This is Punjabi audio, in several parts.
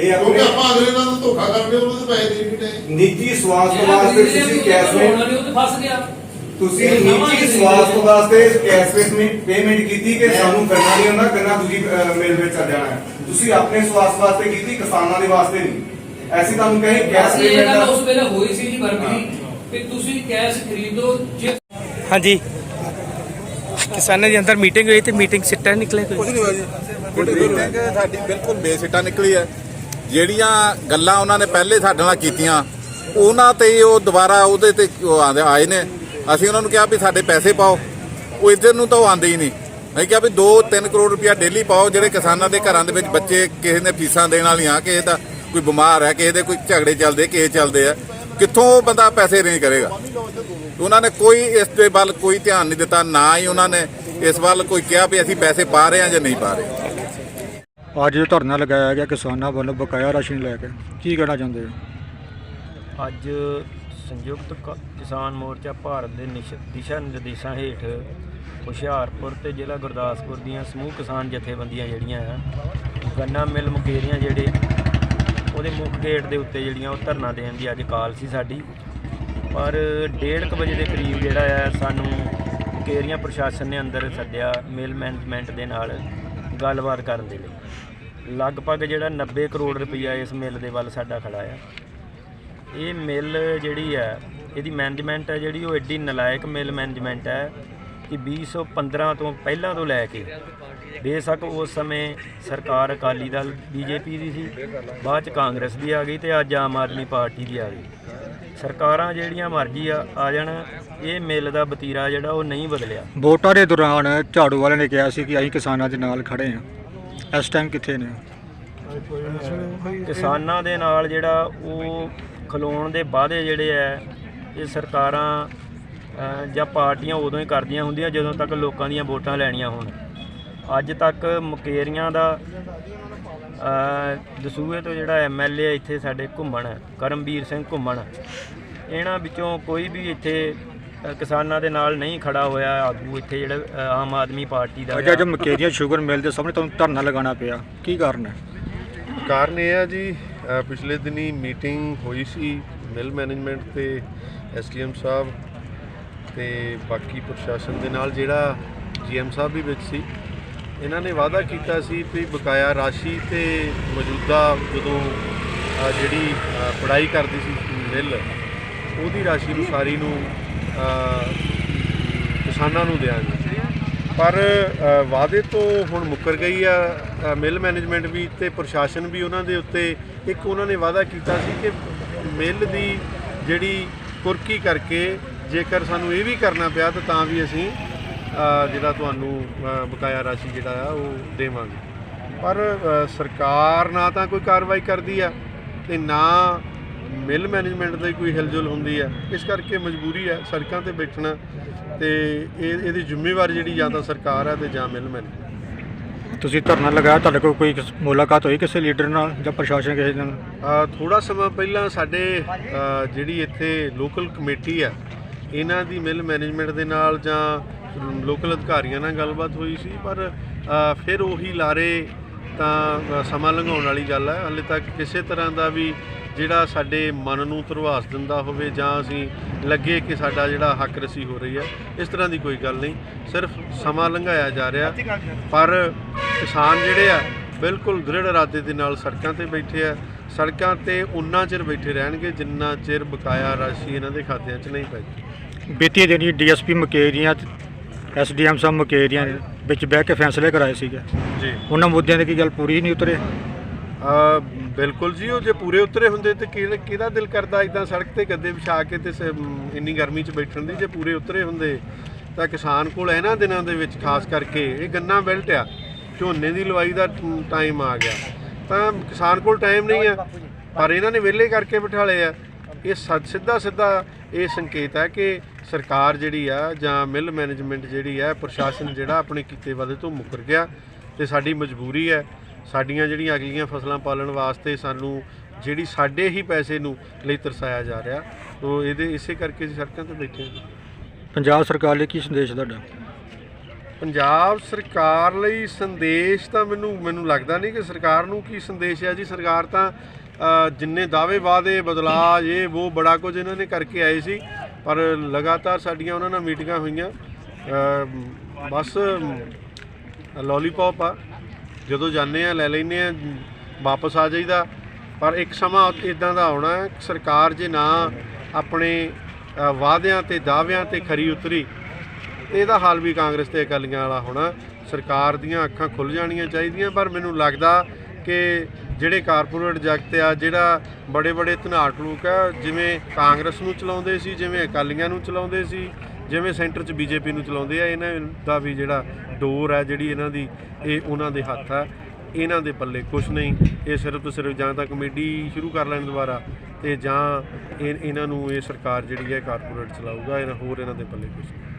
ਇਹ ਕਿਉਂਕਿ ਆਪਣੇ ਆਪਾਂ ਅਗਲੇ ਨਾਲ ਤਾਂ ਧੋਖਾ ਕਰਦੇ ਉਹਨਾਂ ਦੇ ਪੈਸੇ ਦੇ ਨਹੀਂ ਰਹੇ ਨਿੱਜੀ ਸਵਾਰਥ ਵਾਸਤੇ ਤੁਸੀਂ ਕੈਸ਼ ਉਹਨਾਂ ਵਿੱਚ ਨੇ ਉੱਥੇ ਫਸ ਗਿਆ। ਤੁਸੀਂ ਇਹ ਨਵਾਂ ਨਿੱਜੀ ਕਿਸੇ ਸਵਾਰਥ ਨੇ- ਵਾਸਤੇ ਕੈਸ਼ ਵਿੱਚ ਪੇਮੈਂਟ ਕੀਤੀ ਕਿ ਸਾਨੂੰ ਕਰਨਾ ਨਹੀਂ ਹੁੰਦਾ ਕਰਨਾ ਦੂਜੀ ਮੇਲ ਵਿੱਚ ਚੱਲ ਜਾਣਾ ਹੈ। ਤੁਸੀਂ ਆਪਣੇ ਸਵਾਰਥ ਵਾਸਤੇ ਕੀਤੀ ਕਿਸਾਨਾਂ ਦੇ ਵਾਸਤੇ ਨਹੀਂ। ਐਸੀ ਤੁਹਾਨੂੰ ਕਹੇ ਕੈਸ਼ ਅਸੀਂ ਇਹ ਗੱਲ ਪੇਮੈਂਟ ਉਸ ਵੇਲੇ ਹੋਈ ਸੀ ਜੀ ਵਰਮੀ ਕਿ ਤੁਸੀਂ ਕੈਸ਼ ਖਰੀਦੋ ਜੇ ਹਾਂਜੀ। ਕਿਸਾਨਾਂ ਦੇ ਅੰਦਰ ਮੀਟਿੰਗ ਹੋਈ ਤੇ ਮੀਟਿੰਗ ਸਿੱਟਾ ਨਿਕਲੇ ਕੋਈ? ਕੁਝ ਨਹੀਂ ਹੋਇਆ ਜੀ। ਮੀਟਿੰਗ ਸਾਡੀ ਬਿਲਕੁਲ ਬੇਸਿੱਟਾ ਨਿਕਲੀ ਹੈ। ਜਿਹੜੀਆਂ ਗੱਲਾਂ ਉਹਨਾਂ ਨੇ ਪਹਿਲੇ ਸਾਡੇ ਨਾਲ ਕੀਤੀਆਂ, ਉਹਨਾਂ ਤੇ ਹੀ ਉਹ ਦੁਬਾਰਾ ਉਹਦੇ ਤੇ ਉਹ ਆਂਦੇ- ਆਏ ਨੇ। ਅਸੀਂ ਉਹਨਾਂ ਨੂੰ ਕਿਹਾ ਵੀ ਸਾਡੇ ਪੈਸੇ ਪਾਓ। ਉਹ ਇੱਧਰ ਨੂੰ ਤਾਂ ਉਹ ਆਂਦੇ ਹੀ ਨਹੀਂ। ਅਸੀਂ ਕਿਹਾ ਵੀ 2-3 ਕਰੋੜ ਰੁਪਇਆ ਡੇਲੀ ਪਾਓ, ਜਿਹੜੇ ਕਿਸਾਨਾਂ ਦੇ ਘਰਾਂ ਦੇ ਵਿੱਚ ਬੱਚੇ ਕਿਸੇ ਨੇ ਫੀਸਾਂ ਦੇਣ ਵਾਲੀਆਂ, ਕਿਸੇ ਦਾ ਕੋਈ ਬਿਮਾਰ ਹੈ, ਕਿਸੇ ਦੇ ਕੋਈ ਝਗੜੇ ਚੱਲਦੇ, ਕਿਸੇ ਚੱਲਦੇ ਆ। ਕਿੱਥੋਂ ਉਹ ਬੰਦਾ ਪੈਸੇ ਅਰੇਂਜ ਕਰੇਗਾ? ਉਹਨਾਂ ਨੇ ਕੋਈ ਇਸ ਦੇ ਵੱਲ ਕੋਈ ਧਿਆਨ ਨਹੀਂ ਦਿੱਤਾ, ਨਾ ਹੀ ਉਹਨਾਂ ਨੇ ਇਸ ਵੱਲ ਕੋਈ ਕਿਹਾ ਵੀ ਅਸੀਂ ਪੈਸੇ ਪਾ ਰਹੇ ਹਾਂ ਜਾਂ ਨਹੀਂ ਪਾ ਰਹੇ। ਅੱਜ ਜੋ ਧਰਨਾ ਲਗਾਇਆ ਗਿਆ ਕਿਸਾਨਾਂ ਵੱਲੋਂ ਬਕਾਇਆ ਰਾਸ਼ਨ ਲੈ ਕੇ, ਕੀ ਕਹਿਣਾ ਚਾਹੁੰਦੇ ਹੋ? ਅੱਜ ਸੰਯੁਕਤ ਕ- ਕਿਸਾਨ ਮੋਰਚਾ ਭਾਰਤ ਦੇ ਨਿਸ਼- ਦਿਸ਼ਾ ਨਿਰਦੇਸ਼ਾਂ ਹੇਠ ਹੁਸ਼ਿਆਰਪੁਰ ਤੇ ਜ਼ਿਲ੍ਹਾ ਗੁਰਦਾਸਪੁਰ ਦੀਆਂ ਸਮੂਹ ਕਿਸਾਨ ਜਥੇਬੰਦੀਆਂ ਜਿਹੜੀਆਂ ਆ, ਗੰਨਾ ਮਿਲ ਮੁਕੇਰੀਆਂ ਜਿਹੜੇ, ਉਹਦੇ ਮੁੱਖ ਗੇਟ ਦੇ ਉੱਤੇ ਜਿਹੜੀਆਂ ਉਹ ਧਰਨਾ ਦੇਣ ਦੀ ਅੱਜ ਕਾਲ ਸੀ ਸਾਡੀ। ਪਰ 1:30 ਵਜੇ ਦੇ ਕਰੀਬ ਜਿਹੜਾ ਆ, ਸਾਨੂੰ ਮੁਕੇਰੀਆਂ ਪ੍ਰਸ਼ਾਸਨ ਨੇ ਅੰਦਰ ਸੱਦਿਆ ਮਿਲ ਮੈਨੇਜਮੈਂਟ ਦੇ ਨਾਲ। ਗੱਲਬਾਤ ਕਰਨ ਦੇ ਲਈ। ਲਗਭਗ ਜਿਹੜਾ 90 ਕਰੋੜ ਰੁਪਈਆ ਇਸ ਮਿੱਲ ਦੇ ਵੱਲ ਸਾਡਾ ਖੜਾ ਆ। ਇਹ ਮਿੱਲ ਜਿਹੜੀ ਹੈ ਇਹਦੀ ਮੈਨੇਜਮੈਂਟ ਹੈ ਜਿਹੜੀ, ਉਹ ਐਡੀ ਨਲਾਇਕ ਮਿਲ ਮੈਨੇਜਮੈਂਟ ਹੈ ਕਿ 2015 ਤੋਂ ਪਹਿਲਾਂ ਤੋਂ ਲੈ ਕੇ ਬੇਸ਼ੱਕ ਉਸ ਸਮੇਂ ਸਰਕਾਰ ਅਕਾਲੀ ਦਲ, ਬੀਜੇਪੀ ਦੀ ਸੀ, ਬਾਅਦ ਚ ਕਾਂਗਰਸ ਦੀ ਆ ਗਈ ਤੇ ਅੱਜ ਆਮ ਆਦਮੀ ਪਾਰਟੀ ਦੀ ਆ ਗਈ। ਸਰਕਾਰਾਂ ਜਿਹੜੀਆਂ ਮਰਜ਼ੀ ਆ ਆ ਜਾਣ ਇਹ ਮਿਲ ਦਾ ਵਤੀਰਾ ਜਿਹੜਾ ਉਹ ਨਹੀਂ ਬਦਲਿਆ। ਵੋਟਾਂ ਦੇ ਦੌਰਾਨ ਝਾੜੂ ਵਾਲਿਆਂ ਨੇ ਕਿਹਾ ਸੀ ਕਿ ਅਸੀਂ ਕਿਸਾਨਾਂ ਦੇ ਨਾਲ ਖੜੇ ਹਾਂ। ਇਸ ਟਾਈਮ ਕਿੱਥੇ ਨੇ? ਕਿਸਾਨਾਂ ਦੇ ਨਾਲ ਜਿਹੜਾ ਉਹ ਖਲੋਣ ਦੇ ਵਾਅਦੇ ਜਿਹੜੇ ਐ ਇਹ ਸਰਕਾਰਾਂ ਜਾਂ ਪਾਰਟੀਆਂ ਉਦੋਂ ਹੀ ਕਰਦੀਆਂ ਹੁੰਦੀਆਂ ਜਦੋਂ ਤੱਕ ਲੋਕਾਂ ਦੀਆਂ ਵੋਟਾਂ ਲੈਣੀਆਂ ਹੋਣ। ਅੱਜ ਤੱਕ ਮੁਕੇਰੀਆਂ ਦਾ ਅ, ਦਸੂਹੇ ਤੋਂ ਜਿਹੜਾ ਐਮਐਲਏ ਇੱਥੇ ਸਾਡੇ ਘੁੰਮਣ ਕਰਮਵੀਰ ਸਿੰਘ ਘੁੰਮਣ ਇਹਨਾਂ ਵਿੱਚੋਂ ਕੋਈ ਵੀ ਇੱਥੇ ਕਿਸਾਨਾਂ ਦੇ ਨਾਲ ਨਹੀਂ ਖੜਾ ਹੋਇਆ ਆਗੂ ਇੱਥੇ ਜਿਹੜਾ ਆਮ ਆਦਮੀ ਪਾਰਟੀ ਦਾ ਅੱਜ ਅੱਜ ਮਕੇਰੀਆਂ ਸ਼ੂਗਰ ਮਿਲ ਦੇ ਸਾਹਮਣੇ ਤੁਹਾਨੂੰ ਧਰਨਾ ਲਗਾਉਣਾ ਪਿਆ। ਕੀ ਕਾਰਨ ਹੈ? ਕਾਰਨ ਇਹ ਹੈ ਜੀ ਪਿਛਲੇ ਦਿਨੀ ਮੀਟਿੰਗ ਹੋਈ ਸੀ ਮਿਲ ਮੈਨੇਜਮੈਂਟ ਤੇ ਐਸਡੀਐਮ ਸਾਹਿਬ ਤੇ ਬਾਕੀ ਪ੍ਰਸ਼ਾਸਨ ਦੇ ਨਾਲ ਜਿਹੜਾ ਜੀਐਮ ਸਾਹਿਬ ਵੀ ਵਿੱਚ ਸੀ। ਇਹਨਾਂ ਨੇ ਵਾਅਦਾ ਕੀਤਾ ਸੀ ਵੀ ਬਕਾਇਆ ਰਾਸ਼ੀ ਤੇ ਮੌਜੂਦਾ ਜਦੋਂ ਜਿਹੜੀ ਅ, ਪੜਾਈ ਕਰਦੀ ਸੀ ਮਿਲ ਉਹਦੀ ਰਾਸ਼ੀ ਨੂੰ ਸਾਰੀ ਨੂੰ ਕਿਸਾਨਾਂ ਨੂੰ ਦਿਆਂਗੇ। ਪਰ ਵਾਅਦੇ ਤੋਂ ਹੁਣ ਮੁੱਕਰ ਗਈ ਆ ਅ, ਮਿਲ ਮੈਨੇਜਮੈਂਟ ਵੀ ਤੇ ਪ੍ਰਸ਼ਾਸਨ ਵੀ ਉਹਨਾਂ ਦੇ ਉੱਤੇ ਇੱਕ ਉਹਨਾਂ ਨੇ ਵਾਅਦਾ ਕੀਤਾ ਸੀ ਕਿ ਮਿਲ ਦੀ ਜਿਹੜੀ ਕੁਰਕੀ ਕਰਕੇ ਜੇਕਰ ਸਾਨੂੰ ਇਹ ਵੀ ਕਰਨਾ ਪਿਆ ਤਾਂ ਤਾਂ ਵੀ ਅਸੀਂ ਜਿਹੜਾ ਤੁਹਾਨੂੰ ਬਕਾਇਆ ਰਾਸ਼ੀ ਜਿਹੜਾ ਆ ਉਹ ਦੇਵਾਂਗੇ। ਪਰ ਸਰਕਾਰ ਨਾ ਤਾਂ ਕੋਈ ਕਾਰਵਾਈ ਕਰਦੀ ਆ ਤੇ ਨਾ ਮਿਲ ਮੈਨੇਜਮੈਂਟ ਦੀ ਕੋਈ ਹਿਲਜੁਲ ਹੁੰਦੀ ਆ। ਇਸ ਕਰਕੇ ਮਜਬੂਰੀ ਆ ਸੜਕਾਂ ਤੇ ਬੈਠਣਾ ਤੇ ਇਹ ਇਹਦੀ ਜ਼ਿੰਮੇਵਾਰੀ ਜਿਹੜੀ ਜਾਂ ਤਾਂ ਸਰਕਾਰ ਆ ਤੇ ਜਾਂ ਮਿਲ ਮੈਨੇਜਮੈਂਟ। ਤੁਸੀਂ ਧਰਨਾ ਲਗਾਇਆ ਤੁਹਾਡੇ ਕੋਲ ਕੋਈ ਮੁਲਾਕਾਤ ਹੋਈ ਕਿਸੇ ਲੀਡਰ ਨਾਲ ਜਾਂ ਪ੍ਰਸ਼ਾਸਨ ਕਿਸੇ ਨਾਲ? ਥੋੜਾ ਸਮਾਂ ਪਹਿਲਾਂ ਸਾਡੇ ਜਿਹੜੀ ਇੱਥੇ ਲੋਕਲ ਕਮੇਟੀ ਆ ਇਹਨਾਂ ਦੀ ਮਿਲ ਮੈਨੇਜਮੈਂਟ ਦੇ ਨਾਲ ਜਾਂ ਲੋਕਲ ਅਧਿਕਾਰੀਆਂ ਨਾਲ ਗੱਲਬਾਤ ਹੋਈ ਸੀ ਪਰ ਫਿਰ ਉਹੀ ਲਾਰੇ ਤਾਂ ਸਮਾਂ ਲੰਘਾਉਣ ਵਾਲੀ ਗੱਲ ਹੈ। ਹਾਲੇ ਤੱਕ ਕਿਸੇ ਤਰ੍ਹਾਂ ਦਾ ਵੀ ਜਿਹੜਾ ਸਾਡੇ ਮਨ ਨੂੰ ਧਰਵਾਸ ਦਿੰਦਾ ਹੋਵੇ ਜਾਂ ਅਸੀਂ ਲੱਗੇ ਕਿ ਸਾਡਾ ਜਿਹੜਾ ਹੱਕ ਰਸੀ ਹੋ ਰਹੀ ਹੈ ਇਸ ਤਰ੍ਹਾਂ ਦੀ ਕੋਈ ਗੱਲ ਨਹੀਂ। ਸਿਰਫ ਸਮਾਂ ਲੰਘਾਇਆ ਜਾ ਰਿਹਾ। ਪਰ ਕਿਸਾਨ ਜਿਹੜੇ ਆ ਬਿਲਕੁਲ ਦ੍ਰਿੜ ਇਰਾਦੇ ਦੇ ਨਾਲ ਸੜਕਾਂ ਤੇ ਬੈਠੇ ਆ। ਸੜਕਾਂ ਤੇ ਉਨਾ ਚਿਰ ਬੈਠੇ ਰਹਿਣਗੇ ਜਿੰਨਾ ਚਿਰ ਬਕਾਇਆ ਰਾਸ਼ੀ ਇਹਨਾਂ ਦੇ ਖਾਤਿਆਂ 'ਚ ਨਹੀਂ ਪੈਂਦੀ ਬੀਤੀ ਦਿਨੀ ਡੀਐਸਪੀ ਮਕੇਰੀਆਂ ਐਸਡੀਐਮ ਸਾਹਿਬ ਮਕੇਰੀਆਂ ਵਿੱਚ ਬਹਿ ਕੇ ਫੈਸਲੇ ਕਰਾਏ ਸੀਗੇ। ਜੀ। ਉਹਨਾਂ ਮੁੱਦਿਆਂ ਤੇ ਕੀ ਗੱਲ ਪੂਰੀ ਨਹੀਂ ਉਤਰੇ? ਆ ਬਿਲਕੁਲ ਜੀ ਉਹ ਜੇ ਪੂਰੇ ਉਤਰੇ ਹੁੰਦੇ ਤੇ ਕਿਹਦਾ ਕਿਹਦਾ ਦਿਲ ਕਰਦਾ ਇਦਾਂ ਸੜਕ ਤੇ ਗੱਦੇ ਵਿਛਾ ਕੇ ਤੇ ਸ- ਮ, ਇੰਨੀ ਗਰਮੀ 'ਚ ਬੈਠਣ ਦੀ? ਜੇ ਪੂਰੇ ਉਤਰੇ ਹੁੰਦੇ ਤਾਂ ਕਿਸਾਨ ਕੋਲ ਇਹਨਾਂ ਦਿਨਾਂ ਦੇ ਵਿੱਚ ਖਾਸ ਕਰਕੇ ਇਹ ਗੰਨਾ ਬੈਲਟ ਆ ਝੋਨੇ ਦੀ ਲਵਾਈ ਦਾ ਟਾਈਮ ਆ ਗਿਆ। ਤਾਂ ਕਿਸਾਨ ਕੋਲ ਟਾਈਮ ਨਹੀਂ ਆ ਪਰ ਇਹਨਾਂ ਨੇ ਵਿਹਲੇ ਕਰਕੇ ਬਿਠਾ ਲਏ ਆ। ਇਹ ਸੱਚ ਸਿੱਧਾ ਸਿੱਧਾ ਇਹ ਸੰਕੇਤ ਹੈ ਕਿ ਸਰਕਾਰ ਜਿਹੜੀ ਆ ਜਾਂ ਮਿਲ ਮੈਨੇਜਮੈਂਟ ਜਿਹੜੀ ਹੈ ਪ੍ਰਸ਼ਾਸਨ ਜਿਹੜਾ ਆਪਣੇ ਕੀਤੇ ਵਾਅਦੇ ਤੋਂ ਮੁੱਕਰ ਗਿਆ ਤੇ ਸਾਡੀ ਮਜਬੂਰੀ ਹੈ। ਸਾਡੀਆਂ ਜਿਹੜੀਆਂ ਅਗਲੀਆਂ ਫਸਲਾਂ ਪਾਲਣ ਵਾਸਤੇ ਸਾਨੂੰ ਜਿਹੜੀ ਸਾਡੇ ਹੀ ਪੈਸੇ ਨੂੰ ਲਈ ਤਰਸਾਇਆ ਜਾ ਰਿਹਾ ਉਹ ਇਹਦੇ ਇਸੇ ਕਰਕੇ ਅਸੀਂ ਸੜਕਾਂ ਤੇ ਬੈਠੇ ਹਾਂ। ਪੰਜਾਬ ਸਰਕਾਰ ਲਈ ਕੀ ਸੰਦੇਸ਼ ਤੁਹਾਡਾ? ਪੰਜਾਬ ਸਰਕਾਰ ਲਈ ਸੰਦੇਸ਼ ਤਾਂ ਮੈਨੂੰ ਮੈਨੂੰ ਲੱਗਦਾ ਨਹੀਂ ਕਿ ਸਰਕਾਰ ਨੂੰ ਕੀ ਸੰਦੇਸ਼ ਹੈ ਜੀ। ਸਰਕਾਰ ਤਾਂ ਜਿੰਨੇ ਦਾਅਵੇ ਵਾਅਦੇ ਬਦਲਾਅ ਇਹ ਉਹ ਬੜਾ ਕੁਝ ਇਹਨਾਂ ਨੇ ਕਰਕੇ ਆਏ ਸੀ। ਪਰ ਲਗਾਤਾਰ ਸਾਡੀਆਂ ਉਹਨਾਂ ਨਾਲ ਮੀਟਿੰਗਾਂ ਹੋਈਆਂ। ਬਸ ਲੋਲੀਪੌਪ ਆ। ਜਦੋਂ ਜਾਂਦੇ ਆ ਲੈ ਲੈਨੇ ਆ ਵਾਪਸ ਆ ਜਾਈਦਾ। ਪਰ ਇੱਕ ਸਮਾਂ ਇਦਾਂ ਦਾ ਆਉਣਾ ਹੈ, ਸਰਕਾਰ ਜੇ ਨਾ ਆਪਣੇ ਵਾਅਦਿਆਂ ਤੇ ਦਾਅਵਿਆਂ ਤੇ ਖਰੀ ਉਤਰੀ ਇਹਦਾ ਹਾਲ ਵੀ ਕਾਂਗਰਸ ਤੇ ਅਕਾਲੀਆਂ ਵਾਲਾ ਹੋਣਾ। ਸਰਕਾਰ ਦੀਆਂ ਅੱਖਾਂ ਖੁੱਲ ਜਾਣੀਆਂ ਚਾਹੀਦੀਆਂ ਪਰ ਮੈਨੂੰ ਲੱਗਦਾ ਕਿ ਜਿਹੜੇ ਕਾਰਪੋਰੇਟ ਜਗਤ ਆ, ਜਿਹੜਾ ਬੜੇ ਬੜੇ ਧਨਾਟ ਲੋਕ ਆ, ਜਿਵੇਂ ਕਾਂਗਰਸ ਨੂੰ ਚਲਾਉਂਦੇ ਸੀ, ਜਿਵੇਂ ਅਕਾਲੀਆਂ ਨੂੰ ਚਲਾਉਂਦੇ ਸੀ, ਜਿਵੇਂ ਸੈਂਟਰ 'ਚ ਬੀਜੇਪੀ ਨੂੰ ਚਲਾਉਂਦੇ ਆ, ਇਹਨਾਂ ਦਾ ਵੀ ਜਿਹੜਾ ਡੋਰ ਹੈ ਜਿਹੜੀ ਇਹਨਾਂ ਦੀ ਇਹ ਉਹਨਾਂ ਦੇ ਹੱਥ ਆ, ਇਹਨਾਂ ਦੇ ਪੱਲੇ ਕੁਝ ਨਹੀਂ। ਇਹ ਸਿਰਫ ਤੇ ਸਿਰਫ ਜਾਂ ਤਾਂ ਕਮੇਡੀ ਸ਼ੁਰੂ ਕਰ ਲੈਣ ਦੁਬਾਰਾ ਤੇ ਜਾਂ ਇਹ, ਇਹਨਾਂ ਨੂੰ ਇਹ ਸਰਕਾਰ ਜਿਹੜੀ ਹੈ ਕਾਰਪੋਰੇਟ ਚਲਾਊਗਾ, ਇਹਨਾਂ ਹੋਰ ਇਹਨਾਂ ਦੇ ਪੱਲੇ ਕੁਝ ਨਹੀਂ।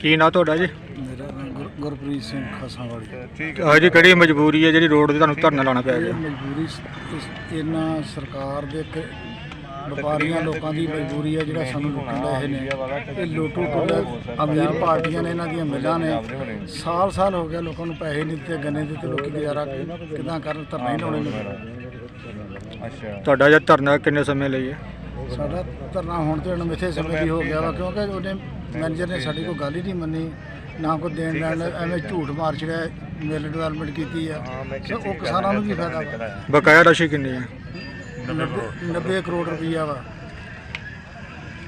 ਕੀ ਨਾਂ ਤੁਹਾਡਾ ਜੀ? ਮੇਰਾ ਨਾਮ ਗੁਰ- ਗੁਰਪ੍ਰੀਤ ਸਿੰਘ ਖਸਾਵਾਲੀ। ਅੱਜ ਕਿਹੜੀ ਮਜਬੂਰੀ ਹੈ ਜਿਹੜੀ ਰੋਡ ਤੇ ਤੁਹਾਨੂੰ ਧਰਨਾ ਲਾਉਣਾ ਪਿਆ ਇਹ ਗਿਆ ਮਜਬੂਰੀ ਸ- ਇਸ- ਇਹਨਾਂ ਸਰਕਾਰ ਦੇ ਇੱਕ ਵਪਾਰੀਆਂ ਲੋਕਾਂ ਦੀ ਮਜਬੂਰੀ ਹੈ ਜਿਹੜਾ ਸਾਨੂੰ ਲੁੱਟਣ ਲਏ ਨੇ। ਇਹ ਲੋਟੂ ਟੁੱਟ ਅਮੀਰ ਪਾਰਟੀਆਂ ਨੇ ਇਹਨਾਂ ਦੀਆਂ ਮਿਲਾਂ ਨੇ। ਸਾਲ ਸਾਲ ਹੋ ਗਿਆ ਲੋਕਾਂ ਨੂੰ ਪੈਸੇ ਨਹੀਂ ਦਿੱਤੇ ਗੰਨੇ ਦਿੱਤੇ ਲੋਕੀ ਗੁਜ਼ਾਰਾ ਕਿਦਾਂ ਕਰਨ ਧਰਨਾ ਹੀ ਲਾਉਣੇ ਨੇ। ਤੁਹਾਡਾ ਜੇ ਧਰਨਾ ਕਿੰਨੇ ਸਮੇਂ ਲਈ ਹੈ? ਸਾਡਾ ਧਰਨਾ ਹੁਣ ਤੇ ਅਣਮਿੱਥੇ ਸਮੇਂ ਦੀ ਹੋ ਗਿਆ ਵਾ ਕਿਉਂਕਿ ਉਹਨੇ ਮੈਨੇਜਰ ਨੇ ਸਾਡੀ ਕੋਈ ਗੱਲ ਹੀ ਨਹੀਂ ਮੰਨੀ ਨਾ ਕੋਈ ਦੇਣ ਲੈਣ ਐਵੇਂ ਝੂਠ ਮਾਰ ਛੜਿਆ ਮਿਲ ਡਿਵੈਲਪਮੈਂਟ ਕੀਤੀ ਆ। ਉਹ ਕਿਸਾਨਾਂ ਨੂੰ ਕੀ ਫਾਇਦਾ ਵਾ। ਬਕਾਇਆ ਰਾਸ਼ੀ ਕਿੰਨੀ ਹੈ? 90 ਕਰੋੜ। ਰੁਪਈਆ ਵਾ।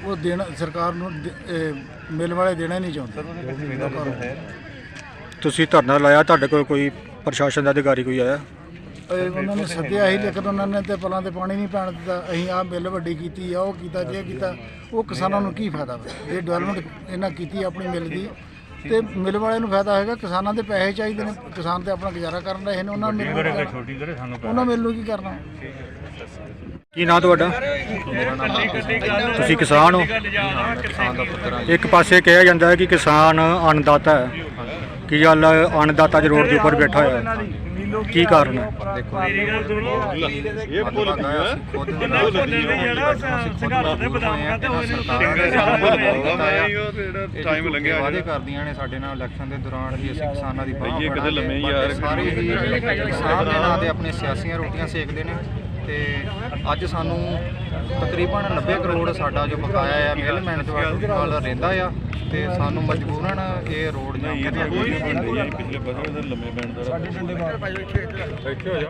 ਉਹ ਦੇਣਾ ਸਰਕਾਰ ਨੂੰ ਮਿਲ ਵਾਲੇ ਦੇਣਾ ਹੀ ਨਹੀਂ ਚਾਹੁੰਦੇ। ਤੁਸੀਂ ਧਰਨਾ ਲਾਇਆ ਤੁਹਾਡੇ ਕੋਲ ਕੋਈ ਪ੍ਰਸ਼ਾਸਨ ਦਾ ਅਧਿਕਾਰੀ ਕੋਈ ਆਇਆ? ਇਹ ਉਹਨਾਂ ਨੇ ਸੱਦਿਆ ਸੀ ਲੇਕਿਨ ਉਹਨਾਂ ਨੇ ਤੇ ਪਲਾਂ ਤੇ ਪਾਣੀ ਨਹੀਂ ਪੈਣ ਦਿੱਤਾ। ਅਸੀਂ ਆਹ ਮਿਲ ਵੱਡੀ ਕੀਤੀ ਆ ਉਹ ਕੀਤਾ ਜੇ ਕੀਤਾ ਉਹ ਕਿਸਾਨਾਂ ਨੂੰ ਕੀ ਫਾਇਦਾ ਵਾ? ਇਹ ਡਿਵੈਲਪਮੈਂਟ ਇਹਨਾਂ ਕੀਤੀ ਆਪਣੀ ਮਿਲ ਦੀ ਤੇ ਮਿਲ ਵਾਲਿਆਂ ਨੂੰ ਫਾਇਦਾ ਹੋਏਗਾ ਕਿਸਾਨਾਂ ਦੇ ਪੈਸੇ ਚਾਹੀਦੇ ਨੇ ਕਿਸਾਨ ਤੇ ਆਪਣਾ ਗੁਜ਼ਾਰਾ ਕਰਨ ਰਹੇ ਨੇ ਉਹਨਾਂ ਨੂੰ ਮਿਲ ਨੂੰ ਛੋਟੀ ਕਰੇ ਸਾਨੂੰ ਉਹਨਾਂ ਮਿਲ ਨੂੰ ਕੀ ਕਰਨਾ? ਕੀ ਨਾਂ ਤੁਹਾਡਾ? ਤੁਸੀਂ ਕਿਸਾਨ ਹੋ? ਇੱਕ ਪਾਸੇ ਕਿਹਾ ਜਾਂਦਾ ਹੈ ਕਿ ਕਿਸਾਨ ਅੰਨਦਾਤਾ ਹੈ। ਕੀ ਗੱਲ ਅੰਨਦਾਤਾ ਅੱਜ ਰੋਡ ਦੇ ਉੱਪਰ ਬੈਠਾ ਹੋਇਆ ਹੈ। ਕੀ ਕਾਰਨ ਹੈ? ਟਾਈਮ ਲੰਘਿਆ ਵਾਅਦੇ ਕਰਦੀਆਂ ਨੇ ਸਾਡੇ ਨਾਲ ਇਲੈਕਸ਼ਨ ਦੇ ਦੌਰਾਨ ਵੀ ਅਸੀਂ ਕਿਸਾਨਾਂ ਦੀ ਬਾਹ ਕਿਤੇ ਲੰਮੇ ਯਾਰ ਸਾਰੇ ਹੀ ਕਿਸਾਨ ਦੇ ਨਾਂ ਤੇ ਆਪਣੇ ਸਿਆਸੀਆਂ ਰੋਟੀਆਂ ਸੇਕਦੇ ਨੇ। ਤੇ ਅੱਜ ਸਾਨੂੰ ਤਕਰੀਬਨ 90 ਕਰੋੜ ਸਾਡਾ ਜੋ ਬਕਾਇਆ ਆ ਮਿਲ ਮੈਨੇਜਮੈਂਟ ਨਾਲ ਰਹਿੰਦਾ ਆ ਤੇ ਸਾਨੂੰ ਮਜਬੂਰਨ ਇਹ ਰੋਡ ਜਾਮ ਕਰਨਾ ਪਿਛਲੇ ਬਦਲ ਲੰਮੇ ਬੈਂਡ ਦਾ